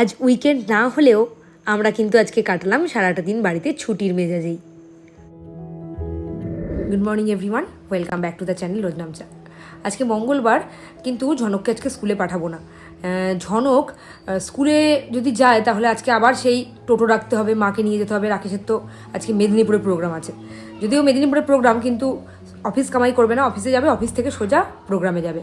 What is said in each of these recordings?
আজ উইকেন্ড না হলেও আমরা কিন্তু আজকে কাটালাম সারাটা দিন বাড়িতে ছুটির মেজাজেই। Good morning everyone welcome back to the channel Rojnamcha আজকে মঙ্গলবার, কিন্তু ঝনককে আজকে স্কুলে পাঠাবো না। ঝনক স্কুলে যদি যায় তাহলে আজকে আবার সেই টোটো রাখতে হবে, মাকে নিয়ে যেতে হবে, রাকেশের তো আজকে মেদিনীপুরে প্রোগ্রাম আছে। যদিও মেদিনীপুরে প্রোগ্রাম কিন্তু অফিস কামাই করবে না অফিসে যাবে অফিস থেকে সোজা প্রোগ্রামে যাবে।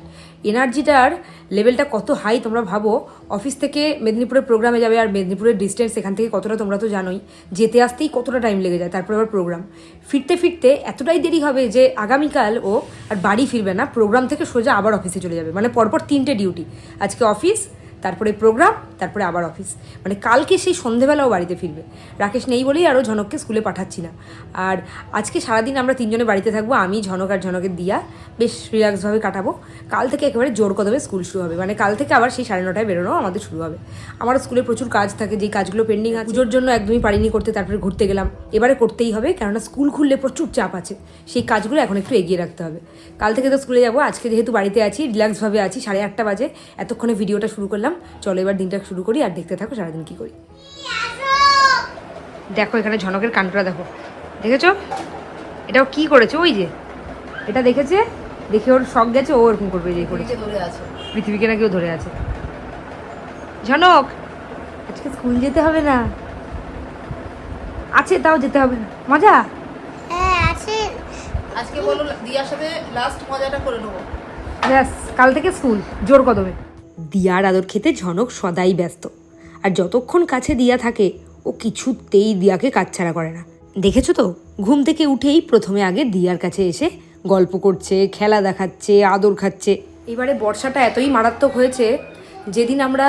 এনার্জিটার লেভেলটা কত হাই তোমরা ভাবো অফিস থেকে মেদিনীপুরের প্রোগ্রামে যাবে আর মেদিনীপুরের ডিস্টেন্স এখান থেকে কতটা তোমরা তো জানোই, যেতে আসতেই কতটা টাইম লেগে যায়, তারপরে আবার প্রোগ্রাম ফিরতে ফিরতে এতটাই দেরি হবে যে আগামীকাল ও আর বাড়ি ফিরবে না প্রোগ্রাম থেকে সোজা আবার অফিসে চলে যাবে মানে পরপর তিনটে ডিউটি আজকে অফিস তারপরে প্রোগ্রাম তারপরে আবার অফিস মানে কালকে সেই সন্ধেবেলাও বাড়িতে ফিরবে। রাকেশ নেই বলেই আরও ঝনককে স্কুলে পাঠাচ্ছি না। আর আজকে সারাদিন আমরা তিনজনে বাড়িতে থাকব, আমি, ঝনক আর ঝনকের দিয়া। বেশ রিল্যাক্সভাবে কাটাবো। কাল থেকে একেবারে জোর কদমে স্কুল শুরু হবে। মানে কাল থেকে আবার সেই সাড়ে নটায় বেরোনো আমাদের শুরু হবে। আমার স্কুলে প্রচুর কাজ থাকে, যেই কাজগুলো পেন্ডিং আছে। পুজোর জন্য একদমই পারিনি করতে, তারপরে ঘুরতে গেলাম। এবারে করতেই হবে, কেননা স্কুল খুললে প্রচুর চাপ আছে। সেই কাজগুলো এখন একটু এগিয়ে রাখতে হবে। কাল থেকে তো স্কুলে যাব। আজকে যেহেতু বাড়িতে আছি রিল্যাক্সভাবে আছি, সাড়ে আটটা বাজে। এতক্ষণে ভিডিওটা শুরু করলাম। চলো এবার দিনটা শুরু করি আর দেখতে থাকো সারাদিন কী করি। দেখো এখানে ঝনকের কানটা দেখো। দেখেছ? এটাও কি করেছে? ওই যে এটা দেখেছে? দেখে ওর শখ গেছে ও এরকম করবে যে করেছে। পৃথিবীকে না কেউ ধরে আছে। ঝনক আজকে স্কুল যেতে হবে না। আছে তাও যেতে হবে না। মজা? হ্যাঁ আছে। আজকে বলো দিয়ার সাথে লাস্ট মজাটা করে নেব। ব্যাস কাল থেকে স্কুল জোর কদমে। দিয়ার আদর খেতে ঝনক সদাই ব্যস্ত। আর যতক্ষণ কাছে দিয়া থাকে, ও কিছুতেই দিয়াকে কাছছাড়া করে না। দেখেছ তো? ঘুম থেকে উঠেই প্রথমে আগে দিয়ার কাছে এসে গল্প করছে, খেলা দেখাচ্ছে, আদর খাচ্ছে। এবারে বর্ষাটা এতই মারাত্মক হয়েছে, যেদিন আমরা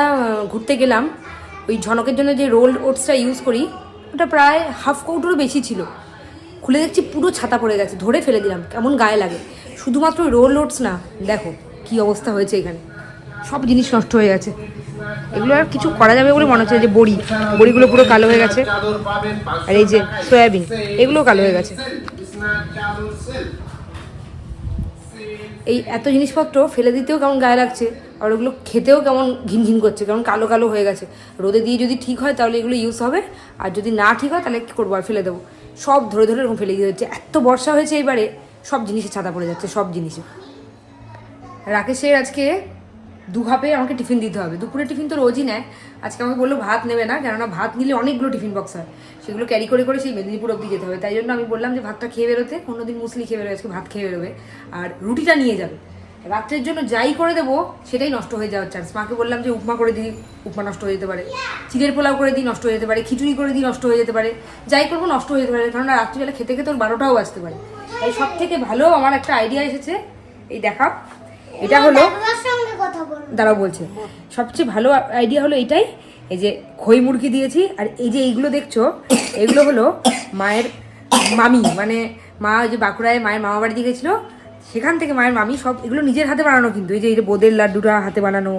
ঘুরতে গেলাম, ওই ঝনকের জন্য যে রোল ওটসটা ইউজ করি, ওটা প্রায় হাফ কৌটোরও বেশি ছিল। খুলে দেখছি পুরো ছাতা পড়ে গেছে, ধরে ফেলে দিলাম, কেমন গায়ে লাগে। শুধুমাত্র রোল ওটস না, দেখো কি অবস্থা হয়েছে এখানে। সব জিনিস নষ্ট হয়ে গেছে। এগুলো আর কিছু করা যাবে বলে মনে হচ্ছে যে বড়ি। বড়িগুলো পুরো কালো হয়ে গেছে। আর এই যে সয়াবিন এগুলো কালো হয়ে গেছে। এই এত জিনিসপত্র ফেলে দিতেও কেমন গায়ে লাগছে, আর ওগুলো খেতেও কেমন ঘিন ঘিন করছে, কেমন কালো কালো হয়ে গেছে। রোদে দিয়ে যদি ঠিক হয়, তাহলে এগুলো ইউজ হবে। আর যদি না ঠিক হয়, তাহলে কী করব? আর ফেলে দেবো। সব ধরে ধরে এরকম ফেলে দিয়ে হচ্ছে। এত বর্ষা হয়েছে এবারে, সব জিনিসে ছাতা পড়ে যাচ্ছে, সব জিনিসে। রাকেশের আজকে দু হাপে আমাকে টিফিন দিতে হবে। দুপুরে টিফিন তো রোজই নেয়। আজকে আমাকে বলল ভাত নেবে না, কেননা ভাত নিলে অনেকগুলো টিফিন বক্স হয়। সেগুলো ক্যারি করে করে সেই মেদিনীপুর অব্দি যেতে হবে। তাই জন্য আমি বললাম যে ভাতটা খেয়ে বেরোতে অন্যদিন মুসলি খেয়ে বেরোবে, আজকে ভাত খেয়ে বেরোবে। আর রুটিটা নিয়ে যাবে। রাত্রের জন্য যাই করে দেবো, সেটাই নষ্ট হয়ে যাওয়ার চান্স মাকে বললাম যে উপমা করে দিই, উপমা নষ্ট হয়ে যেতে পারে। চিড়ের পোলাও করে দিই, নষ্ট হয়ে যেতে পারে। খিচুড়ি করে দিই, নষ্ট হয়ে যেতে পারে। যাই করব, নষ্ট হয়ে যেতে পারে। কারণ রাত্রিবেলা খেতে খেতে ওর বারোটাও বাজতে পারে। তাই সব থেকে ভালো আমার একটা আইডিয়া এসেছে, এই দেখা এটা হলো তোমার কথা বলব দাঁড়াও বলছে। সবচেয়ে ভালো আইডিয়া হলো এটাই এই যে খই মুরগি দিয়েছি আর এই যে এইগুলো দেখছ এগুলো হলো মায়ের মামি মানে মা ওই যে বাঁকুড়ায় মায়ের মামা বাড়ি দিয়ে গেছিল সেখান থেকে মায়ের মামি সব এগুলো নিজের হাতে বানানো কিন্তু এই যে এই যে বোদের লাড্ডুটা হাতে বানানো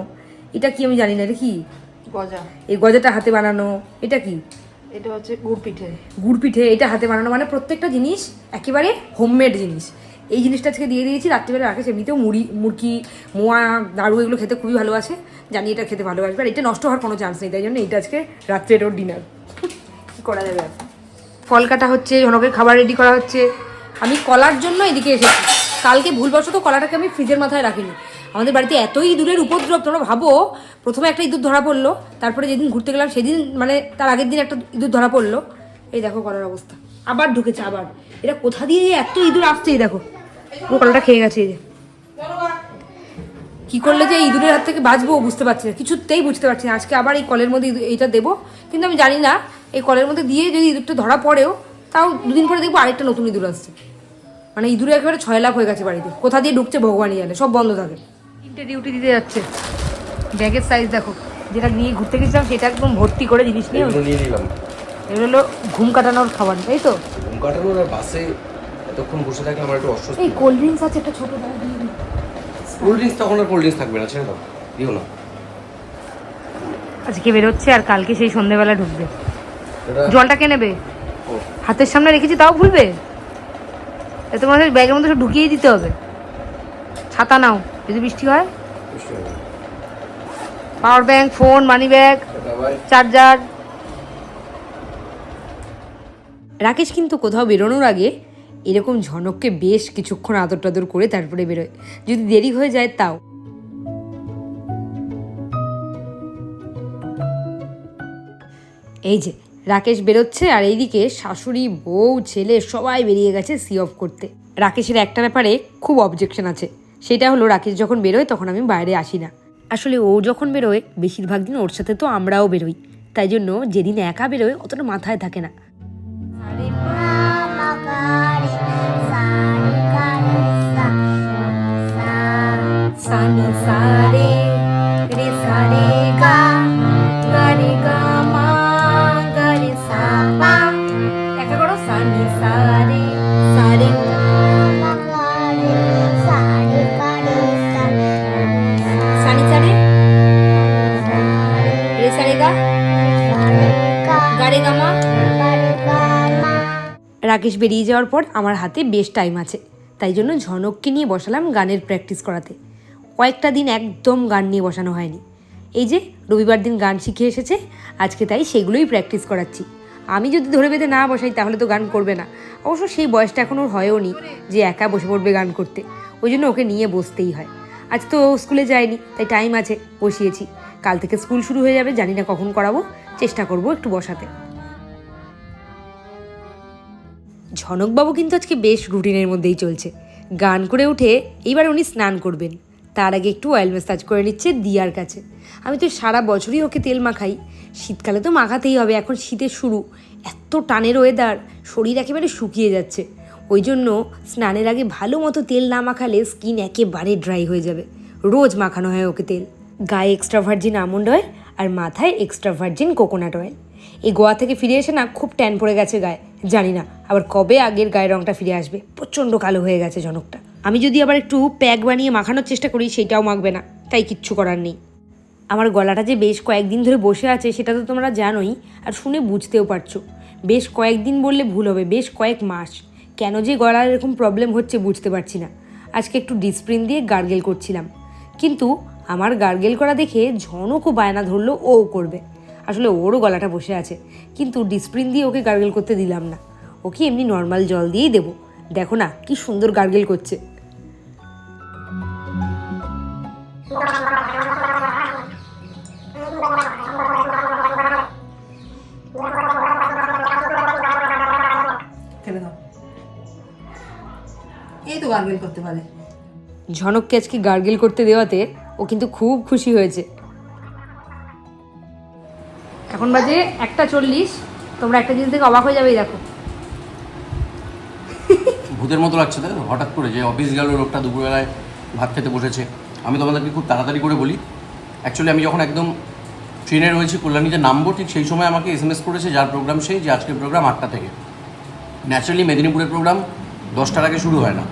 এটা কি আমি জানি না এটা কি? গজা। এই গজাটা হাতে বানানো এটা কি? এটা হচ্ছে গুড় পিঠে। গুড় পিঠে এটা হাতে বানানো মানে প্রত্যেকটা জিনিস একেবারে হোমমেড জিনিস। এই জিনিসটা আজকে দিয়ে দিয়েছি রাত্রিবেলা রাখেছে। এমনিতেও মুড়ি মুরকি মোয়া নাড়ু এগুলো খেতে খুবই ভালোবাসে। জানি এটা খেতে ভালোবাসবে আর এটা নষ্ট হওয়ার কোনো চান্স নেই তাই জন্য এটা আজকে রাত্রে ওর ডিনার কী করা যাবে ফল কাটা হচ্ছে ঝনকের খাবার রেডি করা হচ্ছে। আমি কলার জন্য এদিকে এসেছি। কালকে ভুলবশত কলাটাকে আমি ফ্রিজের মাথায় রাখিনি। আমাদের বাড়িতে এতই ইঁদুরের উপদ্রব তোমরা ভাবো প্রথমে একটা ইঁদুর ধরা পড়ল তারপরে যেদিন ঘুরতে গেলাম সেদিন মানে তার আগের দিন একটা ইঁদুর ধরা পড়ল। এই দেখো কলার অবস্থা। আবার ঢুকেছে আবার। এটা কোথা দিয়ে এত ইঁদুর আসছে এই দেখো। পুরো কলাটা খেয়ে গেছে এই যে। কি করলে যে ইঁদুরের হাত থেকে বাঁচবো বুঝতে পারছি না কিছুতেই বুঝতে পারছি না। আজকে আবার এই কলের মধ্যে এইটা দেবো। কিন্তু আমি জানি না এই কলের মধ্যে দিয়ে যদি ইঁদুরটা ধরা পড়েও তাও দুদিন পরে দেখব আরেকটা নতুন ইঁদুর আসছে। মানে ইঁদুরে একেবারে ছয় লাখ হয়ে গেছে বাড়িতে। কোথা দিয়ে ঢুকছে ভগবানই জানে সব বন্ধ থাকে। তিনটে ডিউটি দিতে যাচ্ছে। ব্যাগের সাইজ দেখো যেটা নিয়ে ঘুরতে গেছিলাম সেটা একদম ভর্তি করে জিনিস নিয়ে নিয়ে নিলাম। এগুলো হলো ঘুম কাটানোর খাবার তাই তো? ঘুম কাটানোর বাসে এতক্ষণ বসে থাকলে আমার একটু অস্বস্তি এই কোল্ড ড্রিঙ্কস আছে একটা ছোটো দাও দিয়ে দিই। কোল্ড ড্রিঙ্কস তখন আর কোল্ড ড্রিঙ্কস থাকবে না ছেড়ে দাও দিও না। আজকে বেরোচ্ছে আর কালকে সেই সন্ধেবেলা ঢুকবে। জলটা কে নেবে? হাতের সামনে রেখেছি তাও ভুলবে এ তোমাদের ব্যাগের মধ্যে সব ঢুকিয়ে দিতে হবে। ছাতা নাও যদি বৃষ্টি হয়। Power bank phone money bag charger Rakesh কিন্তু কোথাও বেরোনোর আগে এরকম ঝনককে বেশ কিছুক্ষণ আদর টাদর করে তারপরে বেরোয়। যদি দেরি হয়ে যায়, তাও। এই যে, রাকেশ বেরোচ্ছে আর এইদিকে শাশুড়ি, বউ, ছেলে সবাই বেরিয়ে গেছে সি অফ করতে। রাকেশের একটা ব্যাপারে খুব অবজেকশন আছে। সেটা হলো, রাকেশ যখন বেরোয়, তখন আমি বাইরে আসি না। আসলে ও যখন বেরোয়, বেশিরভাগ দিন ওর সাথে তো আমরাও বেরোই। তাই জন্য যেদিন একা বেরোয়, অতটা মাথায় থাকে না। সানি সারে রে সারে গা গা রে গা মা গা রে সা পা। একটা করো, সানি সারে রে সারে গা গা গা মা। রাকেশ বেরিয়ে যাওয়ার পর আমার হাতে বেশ টাইম আছে। তাই জন্য ঝনককে নিয়ে বসালাম গানের প্র্যাকটিস করাতে। কয়েকটা দিন একদম গান নিয়ে বসানো হয়নি। এই যে, রবিবার দিন গান শিখে এসেছে, আজকে তাই সেগুলোই প্র্যাকটিস করাচ্ছি। আমি যদি ধরে বেঁধে না বসাই, তাহলে তো গান করবে না। অবশ্য সেই বয়সটা এখন ওর হয়ও নি যে একা বসে পড়বে গান করতে। ওই জন্য ওকে নিয়ে বসতেই হয়। আজ তো স্কুলে যায়নি, তাই টাইম আছে, বসিয়েছি। কাল থেকে স্কুল শুরু হয়ে যাবে, জানি না কখন করাবো, চেষ্টা করব একটু বসাতে। ঝনকবাবু কিন্তু আজকে বেশ রুটিনের মধ্যেই চলছে। গান করে উঠে এইবার উনি স্নান করবেন। তার আগে একটু অয়েল ম্যাসাজ করে নিচ্ছে দিয়ার কাছে। আমি তো সারা বছরই ওকে তেল মাখাই। শীতকালে তো মাখাতেই হবে, এখন শীতের শুরু। এত টানের ওয়েদার শরীর একেবারে শুকিয়ে যাচ্ছে। ওই জন্য স্নানের আগে ভালো মতো তেল না মাখালে স্কিন একেবারে ড্রাই হয়ে যাবে। রোজ মাখানো হয় ওকে তেল। গায়ে এক্সট্রা ভার্জিন আমন্ড অয়েল আর মাথায় এক্সট্রা ভার্জিন কোকোনাট অয়েল এই গোয়া থেকে ফিরে এসে না খুব ট্যান পড়ে গেছে গায়ে। জানি না, আবার কবে আগের গায়ের রঙটা ফিরে আসবে। প্রচণ্ড কালো হয়ে গেছে জনকটা আমি যদি আবার একটু প্যাক বানিয়ে মাখানোর চেষ্টা করি, সেটাও মাখবে না। তাই কিচ্ছু করার নেই। আমার গলাটা যে বেশ কয়েকদিন ধরে বসে আছে, সেটা তো তোমরা জানোই আর শুনে বুঝতেও পারছ। বেশ কয়েকদিন বললে ভুল হবে, বেশ কয়েক মাস। কেন যে গলার এরকম প্রবলেম হচ্ছে বুঝতে পারছি না। আজকে একটু ডিসপ্রিন দিয়ে গার্গেল করছিলাম। কিন্তু আমার গার্গেল করা দেখে ঝনকও বায়না ধরলো, ও করবে। আসলে ওরও গলাটা বসে আছে। কিন্তু ডিসপ্রিন দিয়ে ওকে গার্গেল করতে দিলাম না। ওকে এমনি নর্মাল জল দিয়েই দেবো। দেখো না, কি সুন্দর গার্গেল করছে। তো গার্গেল করতে পারে। ঝনককে আজকে গার্গেল করতে দেওয়াতে ও কিন্তু খুব খুশি হয়েছে। এখন বাজে একটা চল্লিশ তোমরা একটা জিনিস থেকে অবাক হয়ে যাবেই দেখো। ভূতের মতো লাগছে তাই তো? হঠাৎ করে যে অফিস গেল লোকটা দুপুরবেলায় ভাত খেতে বসেছে। আমি তোমাদেরকে খুব তাড়াতাড়ি করে বলি অ্যাকচুয়ালি আমি যখন একদম ট্রেনে রয়েছি কল্যাণীতে নামবো ঠিক সেই সময় আমাকে এস এম এস করেছে যার প্রোগ্রাম সেই যে আজকের প্রোগ্রাম আটটা থেকে। ন্যাচারালি মেদিনীপুরের প্রোগ্রাম দশটার আগে শুরু হয় না।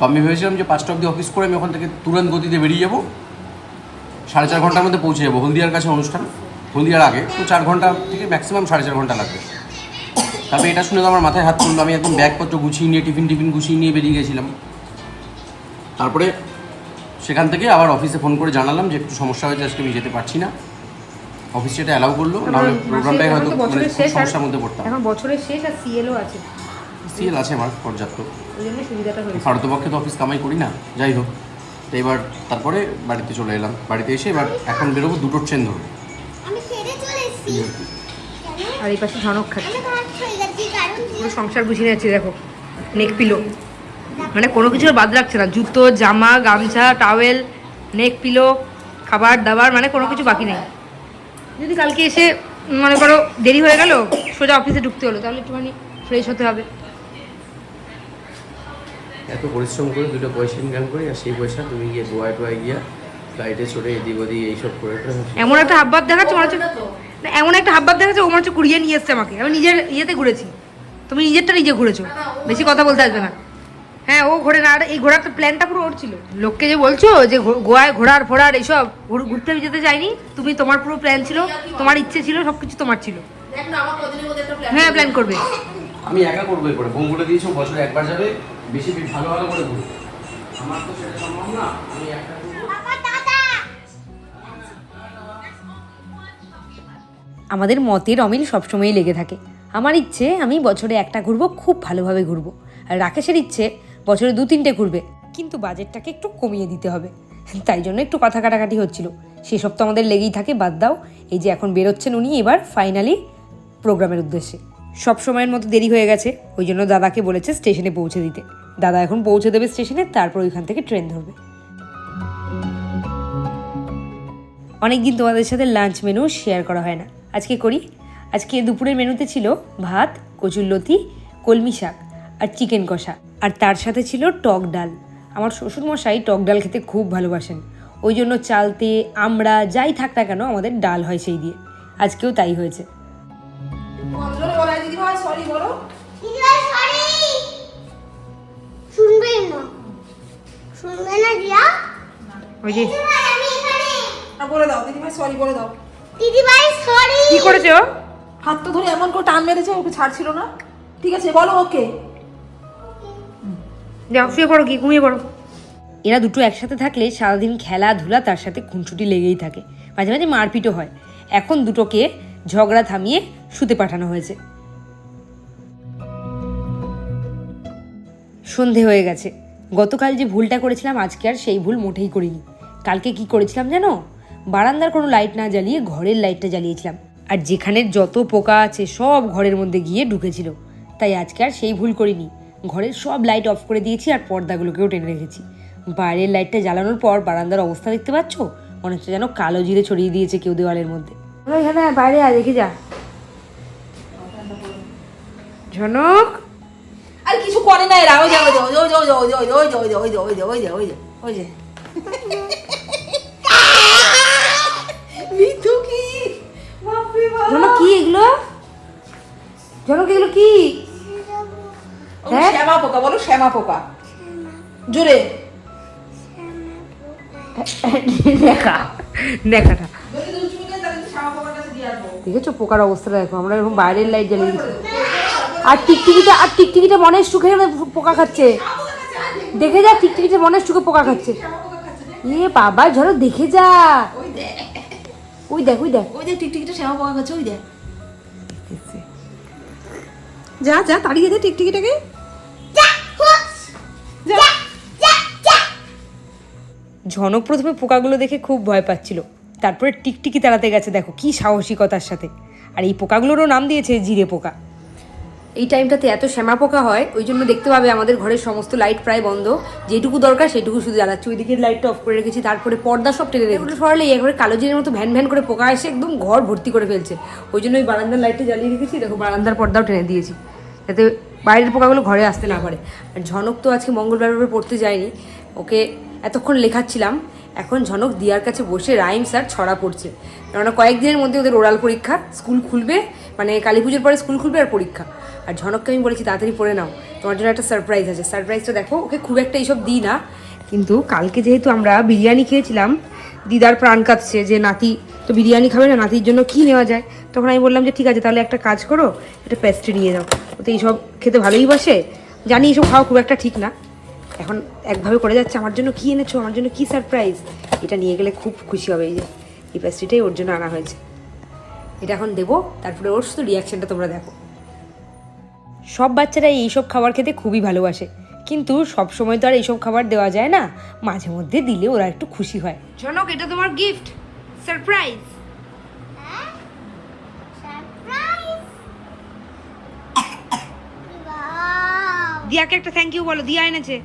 তো আমি ভেবেছিলাম যে পাঁচটা অবধি অফিস করে আমি ওখান থেকে তুরন্ত গতিতে বেরিয়ে যাব। সাড়ে চার ঘণ্টার মধ্যে পৌঁছে যাব হলদিয়ার কাছে অনুষ্ঠান হলদিয়ার আগে। তো চার ঘণ্টা থেকে ম্যাক্সিমাম সাড়ে চার ঘণ্টা লাগবে। তারপরে এটা শুনে তো আমার মাথায় হাত পড়ল আমি একদম ব্যাগপত্র গুছিয়ে নিয়ে টিফিন টিফিন গুছিয়ে নিয়ে বেরিয়ে গেছিলাম। তারপরে সেখান থেকে আবার অফিসে ফোন করে জানালাম যে একটু সমস্যা হয়েছে আজকে আমি যেতে পারছি না। অফিস সেটা অ্যালাউ করল নাহলে প্রোগ্রামটাই হয়তো মানে সমস্যার মধ্যে পড়তাম। এখন বছরের শেষ আর সিএলও আছে। সিএল আছে আমার পর্যাপ্ত। ওই জন্য সুবিধাটা হয়েছে। ভারতপক্ষে তো অফিস কামাই করি না যাই হোক। তো এবার তারপরে বাড়িতে চলে এলাম। বাড়িতে এসে এবার এখন বেরোবো দুটো ট্রেন ধরবো আর এই পাশে ঝনক খাচ্ছে। পুরো সংসার গুছিয়ে যাচ্ছে দেখো নেক পিলো মানে কোনো কিছু আর বাদ রাখছে না। জুতো জামা গামছা টাওয়েল নেক পিলো খাবার দাবার মানে কোনো কিছু বাকি নেই। যদি কালকে এসে মনে করো দেরি হয়ে গেল সোজা অফিসে ঢুকতে হলো তাহলে একটুখানি ফ্রেশ হতে হবে। এত পরিশ্রম করে দুটো পয়সা ইনকাম করি আর সেই পয়সা তুমি গিয়ে গোয়ায় টোয়ায় গিয়া ফ্লাইটে চড়ে এদিক ওদিক এইসব করে এমন একটা হাবভাব দেখাচ্ছে মনে হচ্ছে এমন একটা হাবভাব দেখাচ্ছে ও মনে হচ্ছে কুড়িয়ে নিয়ে এসছে আমাকে। আমি নিজের ইয়েতে ঘুরেছি। তুমি নিজেরটা নিজে ঘুরেছো। বেশি কথা বলতে আসবে না। হ্যাঁ ও ঘোরে না। আর এই ঘোরার তো প্ল্যানটা পুরো ওর ছিল। লোককে যে বলছো যে গোয়ায় ঘোরার ফোরার এইসব ঘুর- ঘুরতে আমি যেতে যাইনি তুমি তোমার পুরো প্ল্যান ছিল। তোমার ইচ্ছে ছিল সব কিছু তোমার ছিল। দেখ না আমার কদিনের মধ্যে একটা প্ল্যান হ্যাঁ প্ল্যান করবে। আমি একা করব এ করে বলে দিয়েছ বছরে একবার যাবে। বেশি বেশি ভালো ভালো করে ঘুরবে আমার তো সেটা সম্ভব না আমি একা করব বাবা দাদা! আমাদের মতের অমিল সবসময়ই লেগে থাকে। আমার ইচ্ছে আমি বছরে একটা ঘুরবো খুব ভালোভাবে ঘুরবো। আর রাকেশের ইচ্ছে বছরে দু তিনটে ঘুরবে। কিন্তু বাজেটটাকে একটু কমিয়ে দিতে হবে। তাই জন্য একটু কথা কাটাকাটি হচ্ছিল। সেসব তো আমাদের লেগেই থাকে বাদ দাও। এই যে এখন বেরোচ্ছেন উনি এবার ফাইনালি প্রোগ্রামের উদ্দেশ্যে। সব সময়ের মতো দেরি হয়ে গেছে, ওই জন্য দাদাকে বলেছে স্টেশনে পৌঁছে দিতে। দাদা এখন পৌঁছে দেবে স্টেশনে, তারপর ওইখান থেকে ট্রেন ধরবে। অনেকদিন তোমাদের সাথে লাঞ্চ মেনু শেয়ার করা হয় না। আজকে করি। আজকে দুপুরের মেনুতে ছিল ভাত কচুরলতি কলমি শাক আর চিকেন কষা। আর তার সাথে ছিল টক ডাল। আমার শ্বশুরমশাই টক ডাল খেতে খুব ভালোবাসেন। ওই জন্য চালতে আমরা যাই থাক না কেন আমাদের ডাল হয় সেই দিয়ে। আজকেও তাই হয়েছে। বলা দিদি ভাই সরি বলো। দিদিভাই সরি শুনবে না। শুনবে না দিয়া? ওই যে। আমি এখানে। আর বলে দাও দিদি ভাই সরি বলে দাও। দিদিভাই সরি কি করেছ হাত তো ধরে এমন করে টান মেরেছে ওকে ছাড়ছিল না। ঠিক আছে বলো ওকে। যাও শুয়ে পড়ো কি ঘুমিয়ে পড়ো। এরা দুটো একসাথে থাকলে সারাদিন খেলাধুলা তার সাথে খুনসুটি লেগেই থাকে। মাঝে মাঝে মারপিটও হয়। এখন দুটোকে ঝগড়া থামিয়ে শুতে পাঠানো হয়েছে। সন্ধে হয়ে গেছে। গতকাল যে ভুলটা করেছিলাম, আজকে আর সেই ভুল মোটেই করিনি। কালকে কি করেছিলাম জানো? বারান্দার কোনো লাইট না জ্বালিয়ে ঘরের লাইটটা জ্বালিয়েছিলাম। আর যেখানের যত পোকা আছে, সব ঘরের মধ্যে গিয়ে ঢুকেছিল। তাই আজকে আর সেই ভুল করিনি। ঘরের সব লাইট অফ করে দিয়েছি আর পর্দাগুলোকেও টেনে রেখেছি। বাইরের লাইটটা জ্বালানোর পর বারান্দার অবস্থা দেখতে পাচ্ছ? হচ্ছে যেন কালো জিরে ছড়িয়ে দিয়েছে কেউ দেওয়ালের মধ্যে। বাইরে আয় দেখে যা ঝনক আর কিছু করে না এরা ওই যে ওই যে ওই যে ওই যে ওই যে ওই যে ওই যে ওই যে ওই যে ওই যে ওই যে ওই যে মিঠু কি ঝনক কি এগুলো ঝনক এগুলো কি হ্যাঁ? শ্যামা পোকা বলো শ্যামা পোকা জোরে দেখা দেখাটা দেখেছ পোকার অবস্থাটা দেখো আমরা এরকম বাইরের লাইট জ্বালিয়ে দিচ্ছি আর টিকটিকিটা আর টিকটিকিটা মনের সুখে পোকা খাচ্ছে। দেখে যা টিকটিকিটা মনের সুখে পোকা খাচ্ছে। এ বাবা ঝড়ো দেখে যা। ওই দেখ। ওই দেখ ওই দেখ। টিকটিকিটা শ্যামা পোকা খাচ্ছে ওই দেখ। যা যা তাড়িয়ে দে টিকটিকিটাকে। যা ঝনক প্রথমে পোকাগুলো দেখে খুব ভয় পাচ্ছিল। তারপরে টিকটিকি তাড়াতে গেছে দেখো কি সাহসিকতার সাথে। আর এই পোকাগুলোরও নাম দিয়েছে জিরে পোকা। এই টাইমটাতে এত শ্যামা পোকা হয়, ওই জন্য দেখতে পাবে আমাদের ঘরের সমস্ত লাইট প্রায় বন্ধ। যেটুকু দরকার সেটুকু শুধু জ্বালাচ্ছি। ওই দিকের লাইটটা অফ করে রেখেছি, তারপরে পর্দা সব টেনে রেখেছি। সরালে এই ঘরে কালো জিনের মতো ভ্যান ভ্যান করে পোকা এসে একদম ঘর ভর্তি করে ফেলছে। ওই জন্য ওই বারান্দার লাইটটা জ্বালিয়ে রেখেছি, দেখো বারান্দার পর্দাও টেনে দিয়েছি। যাতে বাইরের পোকাগুলো ঘরে আসতে না পারে। আর ঝনক তো আজকে মঙ্গলবার পড়তে যায়নি। ওকে এতক্ষণ লেখাচ্ছিলাম, এখন ঝনক দিয়ার কাছে বসে রাইমস আর ছড়া পড়ছে। কেননা কয়েকদিনের মধ্যে ওদের ওরাল পরীক্ষা, স্কুল খুলবে মানে কালী পুজোর পরে স্কুল খুলবে আর পরীক্ষা। আর ঝনককে আমি বলেছি, তাড়াতাড়ি পড়ে নাও। তোমার জন্য একটা সারপ্রাইজ আছে। সারপ্রাইজটা দেখো, ওকে খুব একটা এইসব দিই না, কিন্তু কালকে যেহেতু আমরা বিরিয়ানি খেয়েছিলাম, দিদার প্রাণ কাঁদছে যে, নাতি, তো বিরিয়ানি খাবে না? নাতির জন্য কি নেওয়া যায়? তখন আমি বললাম যে, ঠিক আছে, তাহলে একটা কাজ করো, একটা পেস্ট্রি নিয়ে যাও তো এইসব খেতে ভালোই বাসে। জানি এইসব খাওয়া খুব একটা ঠিক না। এখন একভাবে করে যাচ্ছে, আমার জন্য কি এনেছো? আমার জন্য কি সারপ্রাইজ এটা নিয়ে গেলে খুব খুশি হবে এই যে, এই পেস্ট্রিটাই ওর জন্য আনা হয়েছে। এটা এখন দেবো, তারপরে ওর শুধু রিয়াকশনটা তোমরা দেখো। সব বাচ্চারা এইসব খাবার খেতে খুবই ভালোবাসে। কিন্তু সব সময় তো আর এইসব খাবার দেওয়া যায় না। মাঝে মধ্যে দিলে ওরা একটু খুশি হয়। জনক এটা তোমার গিফট সারপ্রাইজ সারপ্রাইজ দিয়াকে একটা থ্যাংক ইউ বলো দিয়া এনেছে।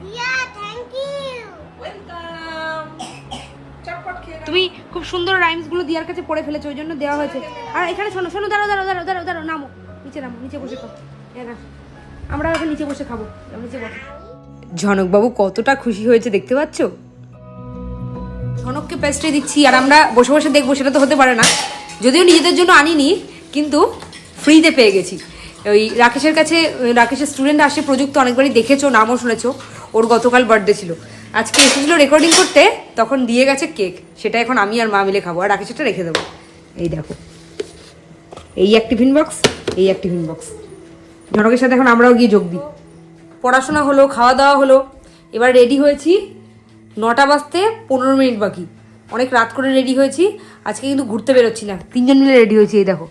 তুমি খুব সুন্দর রাইমসগুলো দিয়ার কাছে পড়ে ফেলেছো ওই জন্য দেওয়া হয়েছে। আর এখানে শোনো শোনো দাঁড়াও দাঁড়াও দাঁড়াও দাঁড়াও দাঁড়াও নামো। নিচে নামো নিচে বসে না আমরা নিচে বসে খাব নিচে বসো। ঝনকবাবু কতটা খুশি হয়েছে দেখতে পাচ্ছ? ঝনককে পেস্ট্রি দিচ্ছি আর আমরা বসে বসে দেখব সেটা তো হতে পারে না। যদিও নিজেদের জন্য আনিনি কিন্তু ফ্রিতে পেয়ে গেছি। ওই রাকেশের কাছে রাকেশের স্টুডেন্ট আসে প্রযুক্ত অনেকবারই দেখেছ নামও শুনেছো ওর গতকাল বার্থডে ছিল। আজকে এসেছিল রেকর্ডিং করতে তখন দিয়ে গেছে কেক সেটা এখন আমি আর মা মিলে খাব আর রাকেশেরটা রেখে দেবো। এই দেখো এই এক টিফিন বক্স এই এক টিফিন বক্স ঝনকের সাথে এখন আমরাও গিয়ে যোগ দিই। পড়াশোনা হলো খাওয়া দাওয়া হলো, এবার রেডি হয়েছি নটা বাজতে পনেরো মিনিট বাকি। অনেক রাত করে রেডি হয়েছি, আজকে কিন্তু ঘুরতে বেরোচ্ছি না। তিনজন মিলে রেডি হয়েছি, এই দেখো।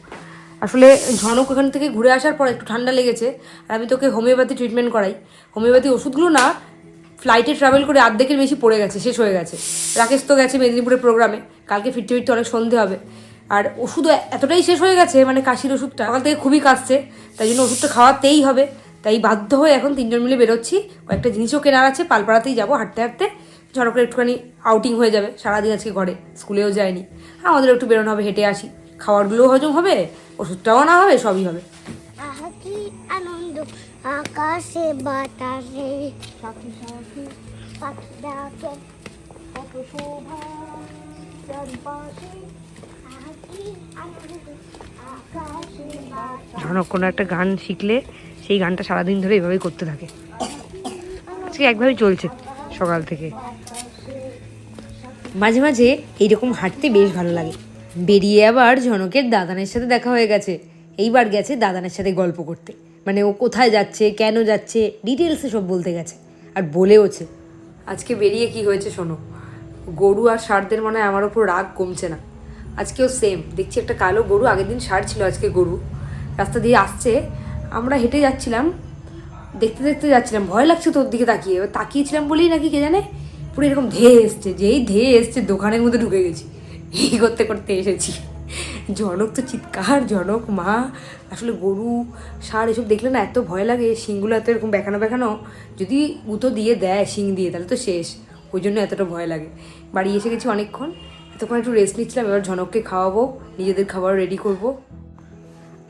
আসলে ঝনক ওখান থেকে ঘুরে আসার পর একটু ঠান্ডা লেগেছে, আর আমি তোকে হোমিওপ্যাথি ট্রিটমেন্ট করাই। হোমিওপ্যাথি ওষুধগুলো না ফ্লাইটে ট্রাভেল করে অর্ধেকের বেশি পড়ে গেছে, শেষ হয়ে গেছে। রাকেশ তো গেছে মেদিনীপুরের প্রোগ্রামে কালকে ফিরতে ফিরতে অনেক সন্ধে হবে। আর ওষুধ এতটাই শেষ হয়ে গেছে মানে কাশির ওষুধটা। সকাল থেকে খুবই কাশছে, তাই জন্য ওষুধটা খাওয়াতেই হবে। তাই বাধ্য হয়ে এখন তিনজন মিলে বেরোচ্ছি। কয়েকটা জিনিসও কেনার আছে, পালপাড়াতেই যাব হাঁটতে হাঁটতে। ঝড়কের একটুখানি আউটিং হয়ে যাবে, সারাদিন আজকে ঘরে, স্কুলেও যায়নি। হ্যাঁ আমাদের একটু বেরোনো হবে, হেঁটে আসি। খাবারগুলোও হজম হবে, ওষুধটাও না হবে, সবই হবে। আকাশে বাতাসে। পাখি পাখি ঝনক কোনো একটা গান শিখলে সেই গানটা সারাদিন ধরে এভাবেই করতে থাকে। আজকে একভাবেই চলছে সকাল থেকে। মাঝে মাঝে এইরকম হাঁটতে বেশ ভালো লাগে। বেরিয়ে আবার ঝনকের দাদানের সাথে দেখা হয়ে গেছে। এইবার গেছে দাদানের সাথে গল্প করতে। মানে ও কোথায় যাচ্ছে, কেন যাচ্ছে ডিটেলসে সব বলতে গেছে। আর বলেওছে, আজকে বেরিয়ে কি হয়েছে শোনো। গরু আর ষাঁড়দের মনে হয় আমার ওপর রাগ কমছে না। আজকেও সেম দেখছি একটা কালো গরু, আগের দিন সার ছিল আজকে গরু। রাস্তা দিয়ে আসছে। আমরা হেঁটে যাচ্ছিলাম। দেখতে দেখতে যাচ্ছিলাম। ভয় লাগছে তোর দিকে তাকিয়ে। এবার তাকিয়েছিলাম বলেই নাকি কে জানে? পুরো এরকম ধেয়ে এসছে। যেই ধেয়ে এসছে, দোকানের মধ্যে ঢুকে গেছি। এই করতে করতে এসেছি। জনক তো চিৎকার, জনক, মা, আসলে গরু, সার এসব দেখলে না এত ভয় লাগে। শিংগুলো এত এরকম বেখানো বেখানো যদি উতো দিয়ে দেয়, শিং দিয়ে, তাহলে তো শেষ। ওই জন্য এতটা ভয় লাগে। বাড়ি এসে গেছি অনেকক্ষণ। এতক্ষণ একটু রেস্ট নিচ্ছিলাম, এবার ঝনককে খাওয়াবো, নিজেদের খাবার রেডি করব।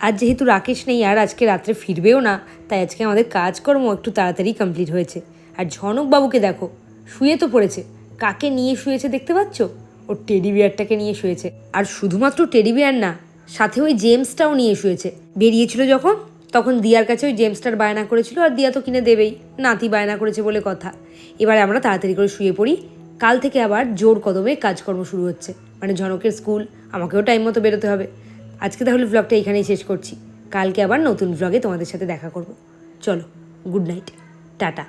আর যেহেতু রাকেশ নেই, আর আজকে রাত্রে ফিরবেও না, তাই আজকে আমাদের কাজকর্ম একটু তাড়াতাড়ি কমপ্লিট হয়েছে। আর ঝনক বাবুকে দেখো, শুয়ে তো পড়েছে। কাকে নিয়ে শুয়েছে দেখতে পাচ্ছ? ওর টেডি বিয়ারটাকে নিয়ে শুয়েছে। আর শুধুমাত্র টেডি বিয়ার না, সাথে ওই জেমসটাও নিয়ে শুয়েছে। বেরিয়েছিল যখন, তখন দিয়ার কাছে ওই জেমসটার বায়না করেছিল, আর দিয়া তো কিনে দেবেই, নাতি বায়না করেছে বলে কথা। এবার আমরা তাড়াতাড়ি করে শুয়ে পড়ি কাল থেকে আবার জোর কদমে কাজকর্ম শুরু হচ্ছে। মানে ঝনকের স্কুল, আমাকেও টাইম মতো বেরোতে হবে। আজকে তাহলে ব্লগটা এখানেই শেষ করছি। কালকে আবার নতুন ব্লগে তোমাদের সাথে দেখা করব। চলো গুড নাইট টাটা।